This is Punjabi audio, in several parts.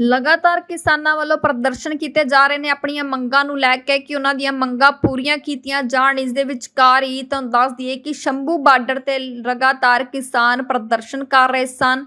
ਲਗਾਤਾਰ ਕਿਸਾਨਾਂ ਵੱਲੋਂ ਪ੍ਰਦਰਸ਼ਨ ਕੀਤੇ ਜਾ ਰਹੇ ਨੇ, ਆਪਣੀਆਂ ਮੰਗਾਂ ਨੂੰ ਲੈ ਕੇ ਕਿ ਉਹਨਾਂ ਦੀਆਂ ਮੰਗਾਂ ਪੂਰੀਆਂ ਕੀਤੀਆਂ ਜਾਣ। ਇਸ ਦੇ ਵਿਚਕਾਰ ਹੀ ਤੁਹਾਨੂੰ ਦੱਸ ਦਈਏ ਕਿ ਸ਼ੰਭੂ ਬਾਰਡਰ ਤੇ ਲਗਾਤਾਰ ਕਿਸਾਨ ਪ੍ਰਦਰਸ਼ਨ ਕਰ ਰਹੇ ਸਨ।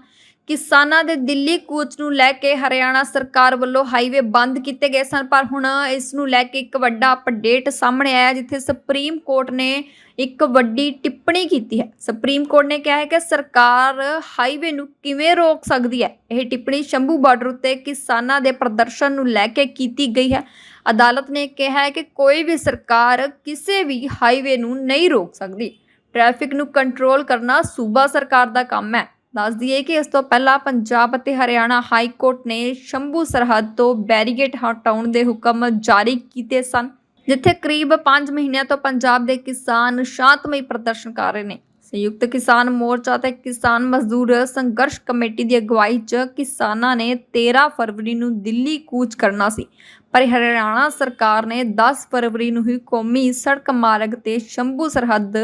ਕਿਸਾਨਾਂ ਦੇ ਦਿੱਲੀ ਕੂਚ ਨੂੰ ਲੈ ਕੇ ਹਰਿਆਣਾ ਸਰਕਾਰ ਵੱਲੋਂ ਹਾਈਵੇ ਬੰਦ ਕੀਤੇ ਗਏ ਸਨ, ਪਰ ਹੁਣ ਇਸ ਨੂੰ ਲੈ ਕੇ ਇੱਕ ਵੱਡਾ ਅਪਡੇਟ ਸਾਹਮਣੇ ਆਇਆ ਜਿੱਥੇ ਸੁਪਰੀਮ ਕੋਰਟ ਨੇ ਇੱਕ ਵੱਡੀ ਟਿੱਪਣੀ ਕੀਤੀ ਹੈ। ਸੁਪਰੀਮ ਕੋਰਟ ਨੇ ਕਿਹਾ ਹੈ ਕਿ ਸਰਕਾਰ ਹਾਈਵੇ ਨੂੰ ਕਿਵੇਂ ਰੋਕ ਸਕਦੀ ਹੈ? ਇਹ ਟਿੱਪਣੀ ਸ਼ੰਭੂ ਬਾਰਡਰ ਉੱਤੇ ਕਿਸਾਨਾਂ ਦੇ ਪ੍ਰਦਰਸ਼ਨ ਨੂੰ ਲੈ ਕੇ ਕੀਤੀ ਗਈ ਹੈ। ਅਦਾਲਤ ਨੇ ਕਿਹਾ ਹੈ ਕਿ ਕੋਈ ਵੀ ਸਰਕਾਰ ਕਿਸੇ ਵੀ ਹਾਈਵੇ ਨੂੰ ਨਹੀਂ ਰੋਕ ਸਕਦੀ। ਟ੍ਰੈਫਿਕ ਨੂੰ ਕੰਟਰੋਲ ਕਰਨਾ ਸੂਬਾ ਸਰਕਾਰ ਦਾ ਕੰਮ ਹੈ। ਦੱਸ ਦਈਏ ਕਿ ਇਸ ਤੋਂ ਪਹਿਲਾਂ ਪੰਜਾਬ ਅਤੇ ਹਰਿਆਣਾ ਹਾਈ ਕੋਰਟ ਨੇ ਸ਼ੰਭੂ ਸਰਹੱਦ ਤੋਂ ਬੈਰੀਗੇਟ ਹਟਾਉਣ ਦੇ ਹੁਕਮ ਜਾਰੀ ਕੀਤੇ ਸਨ, ਜਿੱਥੇ ਕਰੀਬ 5 ਮਹੀਨਿਆਂ ਤੋਂ ਪੰਜਾਬ ਦੇ ਕਿਸਾਨ ਸ਼ਾਂਤਮਈ ਪ੍ਰਦਰਸ਼ਨ ਕਰ ਰਹੇ ਨੇ। ਸੰਯੁਕਤ ਕਿਸਾਨ ਮੋਰਚਾ ਤੇ ਕਿਸਾਨ ਮਜ਼ਦੂਰ ਸੰਘਰਸ਼ ਕਮੇਟੀ ਦੀ ਅਗਵਾਈ 'ਚ ਕਿਸਾਨਾਂ ਨੇ 13 ਫਰਵਰੀ ਨੂੰ ਦਿੱਲੀ ਕੂਚ ਕਰਨਾ ਸੀ, ਪਰ ਹਰਿਆਣਾ ਸਰਕਾਰ ਨੇ 10 ਫਰਵਰੀ ਨੂੰ ਹੀ ਕੌਮੀ ਸੜਕ ਮਾਰਗ ਤੇ ਸ਼ੰਭੂ ਸਰਹੱਦ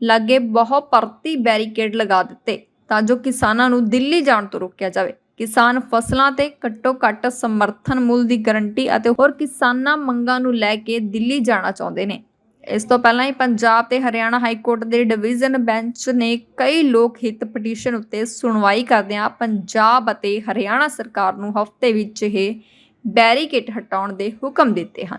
ਲਾਗੇ ਬਹੁ ਪਰਤੀ ਬੈਰੀਕੇਡ ਲਗਾ ਦਿੱਤੇ। ਤਾਂ ਜੋ ਕਿਸਾਨਾਂ ਨੂੰ ਦਿੱਲੀ ਜਾਣ ਤੋਂ ਰੋਕਿਆ ਜਾਵੇ। ਕਿਸਾਨ ਫਸਲਾਂ ਤੇ ਘੱਟੋ ਘੱਟ ਸਮਰਥਨ ਮੁੱਲ ਦੀ ਗਾਰੰਟੀ ਅਤੇ ਹੋਰ ਕਿਸਾਨਾਂ ਮੰਗਾਂ ਨੂੰ ਲੈ ਕੇ ਦਿੱਲੀ ਜਾਣਾ ਚਾਹੁੰਦੇ ਨੇ। ਇਸ ਤੋਂ ਪਹਿਲਾਂ ਹੀ ਪੰਜਾਬ ਤੇ ਹਰਿਆਣਾ ਹਾਈ ਕੋਰਟ ਦੇ ਡਿਵੀਜ਼ਨ ਬੈਂਚ ਨੇ ਕਈ ਲੋਕ ਹਿੱਤ ਪਟੀਸ਼ਨ ਉੱਤੇ ਸੁਣਵਾਈ ਕਰਦਿਆਂ ਪੰਜਾਬ ਅਤੇ ਹਰਿਆਣਾ ਸਰਕਾਰ ਨੂੰ ਹਫ਼ਤੇ ਵਿੱਚ ਇਹ ਬੈਰੀਕੇਡ ਹਟਾਉਣ ਦੇ ਹੁਕਮ ਦਿੱਤੇ ਹਨ।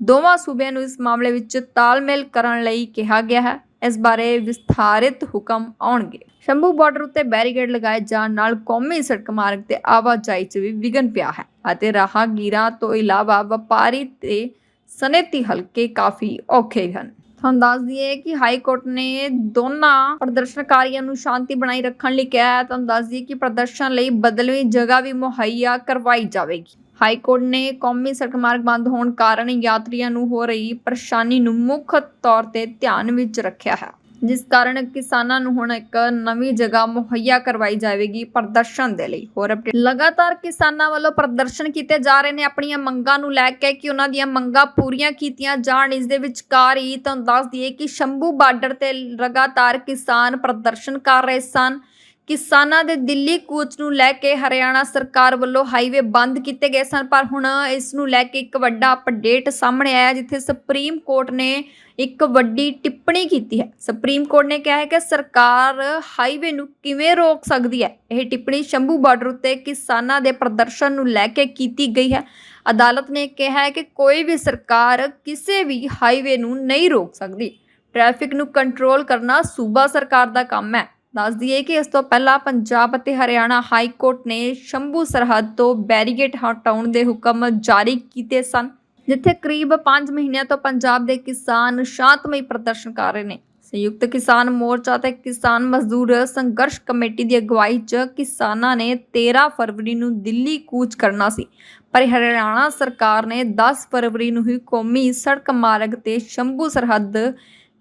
ਦੋਵਾਂ ਸੂਬਿਆਂ ਨੂੰ ਇਸ ਮਾਮਲੇ ਵਿੱਚ ਤਾਲਮੇਲ ਕਰਨ ਲਈ ਕਿਹਾ ਗਿਆ ਹੈ। ਇਸ ਬਾਰੇ ਵਿਸਥਾਰਿਤ ਹੁਕਮ ਆਉਣਗੇ। ਸ਼ੰਭੂ ਬਾਰਡਰ ਉੱਤੇ ਬੈਰੀਕੇਡ ਲਗਾਏ ਜਾਣ ਨਾਲ ਕੌਮੀ ਸੜਕ ਮਾਰਗ ਤੇ ਆਵਾਜਾਈ 'ਚ ਵੀ ਵਿਘਨ ਪਿਆ ਹੈ ਅਤੇ ਰਾਹਗੀਰਾਂ ਤੋਂ ਇਲਾਵਾ ਵਪਾਰੀ ਤੇ ਸਨੇਤੀ ਹਲਕੇ ਕਾਫੀ ਔਖੇ ਹਨ। ਤੁਹਾਨੂੰ ਦੱਸ ਦਈਏ ਕਿ ਹਾਈ ਕੋਰਟ ਨੇ ਦੋਨਾਂ ਪ੍ਰਦਰਸ਼ਨਕਾਰੀਆਂ ਨੂੰ ਸ਼ਾਂਤੀ ਬਣਾਈ ਰੱਖਣ ਲਈ ਕਿਹਾ ਹੈ। ਤੁਹਾਨੂੰ ਦੱਸ ਦਈਏ ਕਿ ਪ੍ਰਦਰਸ਼ਨ ਲਈ ਬਦਲਵੀਂ ਜਗ੍ਹਾ ਵੀ ਮੁਹੱਈਆ ਕਰਵਾਈ ਜਾਵੇਗੀ। ਹਾਈ ਕੋਰਟ ਨੇ ਕੌਮੀ ਸੜਕ ਮਾਰਗ ਬੰਦ ਹੋਣ ਕਾਰਨ ਯਾਤਰੀਆਂ ਨੂੰ ਹੋ ਰਹੀ ਪਰੇਸ਼ਾਨੀ ਨੂੰ ਮੁੱਖ ਤੌਰ ਤੇ ਧਿਆਨ ਵਿੱਚ ਰੱਖਿਆ ਹੈ, ਜਿਸ ਕਾਰਨ ਕਿਸਾਨਾਂ ਨੂੰ ਹੁਣ ਇੱਕ ਨਵੀਂ ਜਗ੍ਹਾ ਮੁਹੱਈਆ ਕਰਵਾਈ ਜਾਵੇਗੀ ਪ੍ਰਦਰਸ਼ਨ ਦੇ ਲਈ। ਹੋਰ ਅਪਡੇਟ ਲਗਾਤਾਰ ਕਿਸਾਨਾਂ ਵੱਲੋਂ ਪ੍ਰਦਰਸ਼ਨ ਕੀਤੇ ਜਾ ਰਹੇ ਨੇ। ਆਪਣੀਆਂ ਮੰਗਾਂ ਨੂੰ ਲੈ ਕੇ ਕਿ ਉਹਨਾਂ ਦੀਆਂ ਮੰਗਾਂ ਪੂਰੀਆਂ ਕੀਤੀਆਂ ਜਾਣ, ਇਸ ਦੇ ਵਿਚਕਾਰ ਹੀ ਤੁਹਾਨੂੰ ਦੱਸ ਦਈਏ ਕਿ ਸ਼ੰਭੂ ਬਾਰਡਰ ਤੇ ਲਗਾਤਾਰ ਕਿਸਾਨ ਪ੍ਰਦਰਸ਼ਨ ਕਰ ਰਹੇ ਸਨ। ਕਿਸਾਨਾਂ ਦੇ ਦਿੱਲੀ ਕੂਚ ਨੂੰ ਲੈ ਕੇ ਹਰਿਆਣਾ ਸਰਕਾਰ ਵੱਲੋਂ ਹਾਈਵੇ ਬੰਦ ਕੀਤੇ ਗਏ ਸਨ, ਪਰ ਹੁਣ ਇਸ ਨੂੰ ਲੈ ਕੇ ਇੱਕ ਵੱਡਾ ਅਪਡੇਟ ਸਾਹਮਣੇ ਆਇਆ, ਜਿੱਥੇ ਸੁਪਰੀਮ ਕੋਰਟ ਨੇ ਇੱਕ ਵੱਡੀ ਟਿੱਪਣੀ ਕੀਤੀ ਹੈ। ਸੁਪਰੀਮ ਕੋਰਟ ਨੇ ਕਿਹਾ ਹੈ ਕਿ ਸਰਕਾਰ ਹਾਈਵੇ ਨੂੰ ਕਿਵੇਂ ਰੋਕ ਸਕਦੀ ਹੈ? ਇਹ ਟਿੱਪਣੀ ਸ਼ੰਭੂ ਬਾਰਡਰ ਉੱਤੇ ਕਿਸਾਨਾਂ ਦੇ ਪ੍ਰਦਰਸ਼ਨ ਨੂੰ ਲੈ ਕੇ ਕੀਤੀ ਗਈ ਹੈ। ਅਦਾਲਤ ਨੇ ਕਿਹਾ ਹੈ ਕਿ ਕੋਈ ਵੀ ਸਰਕਾਰ ਕਿਸੇ ਵੀ ਹਾਈਵੇ ਨੂੰ ਨਹੀਂ ਰੋਕ ਸਕਦੀ। ਟ੍ਰੈਫਿਕ ਨੂੰ ਕੰਟਰੋਲ ਕਰਨਾ ਸੂਬਾ ਸਰਕਾਰ ਦਾ ਕੰਮ ਹੈ। ਦੱਸ ਦਈਏ ਕਿ ਇਸ ਤੋਂ ਪਹਿਲਾਂ ਪੰਜਾਬ ਅਤੇ ਹਰਿਆਣਾ ਹਾਈ ਕੋਰਟ ਨੇ ਸ਼ੰਭੂ ਸਰਹੱਦ ਤੋਂ ਬੈਰੀਗੇਟ ਹਟਾਉਣ ਦੇ ਹੁਕਮ ਜਾਰੀ ਕੀਤੇ ਸਨ, ਜਿੱਥੇ ਕਰੀਬ 5 ਮਹੀਨਿਆਂ ਤੋਂ ਪੰਜਾਬ ਦੇ ਕਿਸਾਨ ਸ਼ਾਂਤਮਈ ਪ੍ਰਦਰਸ਼ਨ ਕਰ ਰਹੇ ਨੇ। ਸੰਯੁਕਤ ਕਿਸਾਨ ਮੋਰਚਾ ਤੇ ਕਿਸਾਨ ਮਜ਼ਦੂਰ ਸੰਘਰਸ਼ ਕਮੇਟੀ ਦੀ ਅਗਵਾਈ 'ਚ ਕਿਸਾਨਾਂ ਨੇ 13 ਫਰਵਰੀ ਨੂੰ ਦਿੱਲੀ ਕੂਚ ਕਰਨਾ ਸੀ, ਪਰ ਹਰਿਆਣਾ ਸਰਕਾਰ ਨੇ 10 ਫਰਵਰੀ ਨੂੰ ਹੀ ਕੌਮੀ ਸੜਕ ਮਾਰਗ ਤੇ ਸ਼ੰਭੂ ਸਰਹੱਦ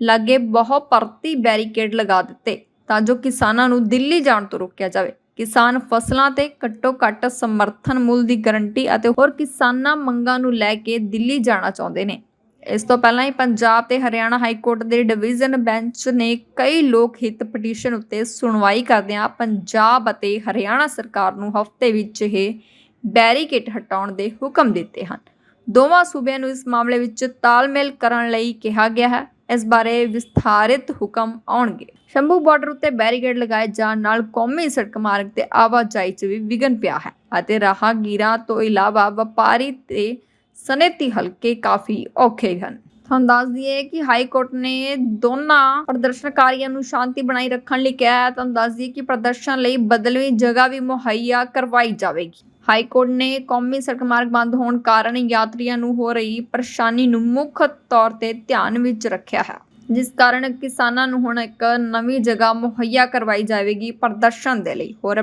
ਲਾਗੇ ਬਹੁ ਪਰਤੀ ਬੈਰੀਕੇਡ ਲਗਾ ਦਿੱਤੇ। ਤਾਂ ਜੋ ਕਿਸਾਨਾਂ ਨੂੰ ਦਿੱਲੀ ਜਾਣ ਤੋਂ ਰੋਕਿਆ ਜਾਵੇ। ਕਿਸਾਨ ਫਸਲਾਂ ਤੇ ਘੱਟੋ ਘੱਟ ਸਮਰਥਨ ਮੁੱਲ ਦੀ ਗਰੰਟੀ ਅਤੇ ਹੋਰ ਕਿਸਾਨਾਂ ਮੰਗਾਂ ਨੂੰ ਲੈ ਕੇ ਦਿੱਲੀ ਜਾਣਾ ਚਾਹੁੰਦੇ ਨੇ। ਇਸ ਤੋਂ ਪਹਿਲਾਂ ਹੀ ਪੰਜਾਬ ਤੇ ਹਰਿਆਣਾ ਹਾਈ ਕੋਰਟ ਦੇ ਡਿਵੀਜ਼ਨ ਬੈਂਚ ਨੇ ਕਈ ਲੋਕ ਹਿੱਤ ਪਟੀਸ਼ਨ ਉੱਤੇ ਸੁਣਵਾਈ ਕਰਦਿਆਂ ਪੰਜਾਬ ਅਤੇ ਹਰਿਆਣਾ ਸਰਕਾਰ ਨੂੰ ਹਫ਼ਤੇ ਵਿੱਚ ਇਹ ਬੈਰੀਕੇਡ ਹਟਾਉਣ ਦੇ ਹੁਕਮ ਦਿੱਤੇ ਹਨ। ਦੋਵਾਂ ਸੂਬਿਆਂ ਨੂੰ ਇਸ ਮਾਮਲੇ ਵਿੱਚ ਤਾਲਮੇਲ ਕਰਨ ਲਈ ਕਿਹਾ ਗਿਆ ਹੈ। ਇਸ ਬਾਰੇ ਵਿਸਥਾਰਿਤ ਹੁਕਮ ਆਉਣਗੇ। ਸ਼ੰਭੂ ਬਾਰਡਰ ਉੱਤੇ ਬੈਰੀਕੇਡ ਲਗਾਏ ਜਾਣ ਨਾਲ ਕੌਮੀ ਸੜਕ ਮਾਰਗ ਤੇ ਆਵਾਜਾਈ 'ਚ ਵੀ ਵਿਘਨ ਪਿਆ ਹੈ ਅਤੇ ਰਾਹਗੀਰਾਂ ਤੋਂ ਇਲਾਵਾ ਵਪਾਰੀ ਤੇ ਸਨੇਤੀ ਹਲਕੇ ਕਾਫੀ ਔਖੇ ਹਨ। ਤੁਹਾਨੂੰ ਦੱਸ ਦਈਏ ਕਿ ਹਾਈ ਕੋਰਟ ਨੇ ਦੋਨਾਂ ਪ੍ਰਦਰਸ਼ਨਕਾਰੀਆਂ ਨੂੰ ਸ਼ਾਂਤੀ ਬਣਾਈ ਰੱਖਣ ਲਈ ਕਿਹਾ ਹੈ। ਤੁਹਾਨੂੰ ਦੱਸ ਦਈਏ ਕਿ ਪ੍ਰਦਰਸ਼ਨ ਲਈ ਬਦਲਵੀਂ ਜਗ੍ਹਾ ਵੀ ਮੁਹੱਈਆ ਕਰਵਾਈ ਜਾਵੇਗੀ। ਹਾਈ ਕੋਰਟ ਨੇ ਕੌਮੀ ਸੜਕ ਮਾਰਗ ਬੰਦ ਹੋਣ ਕਾਰਨ ਯਾਤਰੀਆਂ ਨੂੰ ਹੋ ਰਹੀ ਪਰੇਸ਼ਾਨੀ ਨੂੰ ਮੁੱਖ ਤੌਰ ਤੇ ਧਿਆਨ ਵਿੱਚ ਰੱਖਿਆ ਹੈ, ਜਿਸ ਕਾਰਨ ਕਿਸਾਨਾਂ ਨੂੰ ਹੁਣ ਇੱਕ ਨਵੀਂ ਜਗ੍ਹਾ ਮੁਹੱਈਆ ਕਰਵਾਈ ਜਾਵੇਗੀ ਪ੍ਰਦਰਸ਼ਨ ਦੇ ਲਈ। ਹੋਰ